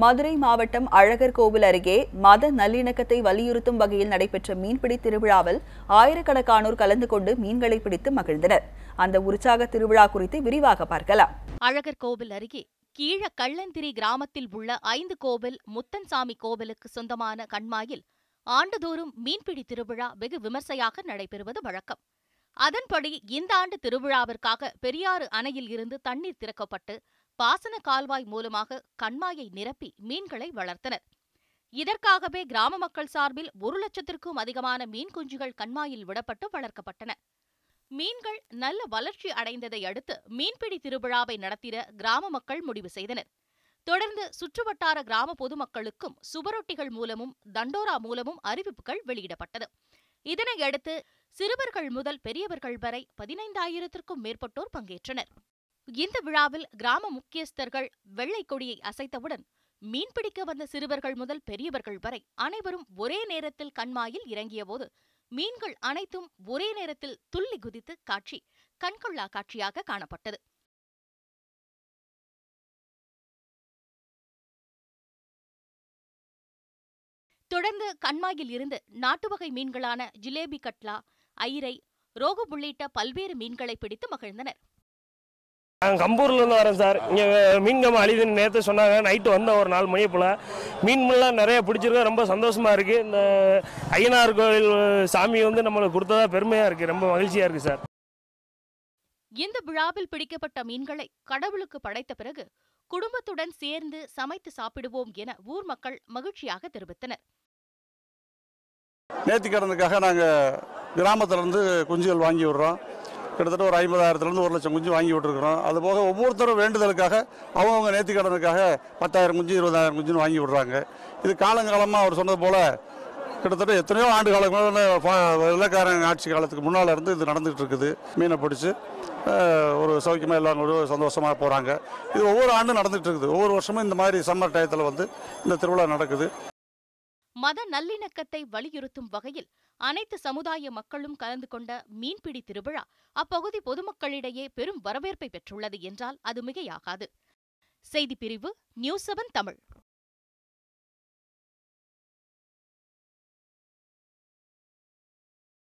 மதுரை மாவட்டம் அழகர் கோவில் அருகே மத நல்லிணக்கத்தை வலியுறுத்தும் வகையில் நடைபெற்ற மீன்பிடி திருவிழாவில் ஆயிரக்கணக்கானோர் கலந்து கொண்டு மீன்களை பிடித்து மகிழ்ந்தனர். அந்த உற்சாக திருவிழா குறித்து விரிவாக பார்க்கலாம். அழகர் கோவில் அருகே கீழ கள்ளந்திரி கிராமத்தில் உள்ள ஐந்து கோவில் முத்தன்சாமி கோவிலுக்கு சொந்தமான கண்மாயில் ஆண்டுதோறும் மீன்பிடி திருவிழா வெகு விமர்சையாக நடைபெறுவது வழக்கம். அதன்படி இந்த ஆண்டு திருவிழாவிற்காக பெரியாறு அணையில் இருந்து தண்ணீர் திறக்கப்பட்டு பாசன கால்வாய் மூலமாக கண்மாயை நிரப்பி மீன்களை வளர்த்தனர். இதற்காகவே கிராம மக்கள் சார்பில் ஒரு லட்சத்திற்கும் அதிகமான மீன் குஞ்சுகள் கண்மாயில் விடப்பட்டு வளர்க்கப்பட்டன. மீன்கள் நல்ல வளர்ச்சி அடைந்ததை அடுத்து மீன்பிடி திருவிழாவை நடத்திட கிராம மக்கள் முடிவு செய்தனர். தொடர்ந்து சுற்றுவட்டார கிராம பொதுமக்களுக்கும் சுவரொட்டிகள் மூலமும் தண்டோரா மூலமும் அறிவிப்புகள் வெளியிடப்பட்டது. இதனையடுத்து சிறுவர்கள் முதல் பெரியவர்கள் வரை பதினைந்தாயிரத்திற்கும் மேற்பட்டோர் பங்கேற்றனர். இந்த விழாவில் கிராம முக்கியஸ்தர்கள் வெள்ளை கொடியை அசைத்தவுடன் மீன்பிடிக்க வந்த சிறுவர்கள் முதல் பெரியவர்கள் வரை அனைவரும் ஒரே நேரத்தில் கண்மாயில் இறங்கியபோது மீன்கள் அனைத்தும் ஒரே நேரத்தில் துள்ளி குதித்து காட்சி கண்கொள்ளா காட்சியாக காணப்பட்டது. தொடர்ந்து கண்மாயில் இருந்து நாட்டு வகை மீன்களான ஜிலேபி கட்லா ஐரை ரோகு உள்ளிட்ட பல்வேறு மீன்களை பிடித்து மகிழ்ந்தனர். நாங்கள் கம்பூர்லேருந்து வரேன் சார். இங்கே மீன் கம்பம் அழிதுன்னு நேற்று சொன்னாங்க. நைட்டு வந்தோம் ஒரு நாலு மணி போல். மீன் முல்லாம் நிறைய பிடிச்சிருக்கு. ரொம்ப சந்தோஷமாக இருக்குது இந்த ஐயனார் கோவில் சாமி வந்து நம்மளுக்கு கொடுத்ததா பெருமையாக இருக்குது ரொம்ப மகிழ்ச்சியாக இருக்குது சார். இந்த விழாவில் பிடிக்கப்பட்ட மீன்களை கடவுளுக்கு படைத்த பிறகு குடும்பத்துடன் சேர்ந்து சமைத்து சாப்பிடுவோம் என ஊர் மக்கள் மகிழ்ச்சியாக தெரிவித்தனர். நேர்த்திக்கடனுக்காக நாங்கள் கிராமத்துலேருந்து குஞ்சுகள் வாங்கி விடுறோம். கிட்டத்தட்ட ஒரு ஐம்பதாயிரத்துலேருந்து ஒரு லட்சம் குஞ்சு வாங்கி விட்டுருக்குறோம். அது போக ஒவ்வொருத்தரும் வேண்டுதலுக்காக அவங்கவுங்க நேர்த்திக்கடனுக்காக பத்தாயிரம் குஞ்சு இருபதாயிரம் குஞ்சுன்னு வாங்கி விடுறாங்க. இது காலங்காலமாக அவர் சொன்னது போல் கிட்டத்தட்ட எத்தனையோ ஆண்டு காலங்கள் வெள்ளக்காரன் ஆட்சி காலத்துக்கு முன்னால் இருந்து இது நடந்துகிட்டு இருக்குது. மீனை பிடிச்சி ஒரு சௌக்கியமாக எல்லாரும் சந்தோஷமாக போகிறாங்க இது ஒவ்வொரு ஆண்டும் நடந்துகிட்டு இருக்குது. ஒவ்வொரு வருஷமும் இந்த மாதிரி சம்மர் டயத்தில் வந்து இந்த திருவிழா நடக்குது. மத நல்லிணக்கத்தை வலியுறுத்தும் வகையில் அனைத்து சமுதாய மக்களும் கலந்து கொண்ட மீன்பிடி திருவிழா அப்பகுதி பொதுமக்களிடையே பெரும் வரவேற்பை பெற்றுள்ளது என்றால் அது மிகையாகாது. செய்திப் பிரிவு நியூஸ் செவன் தமிழ்.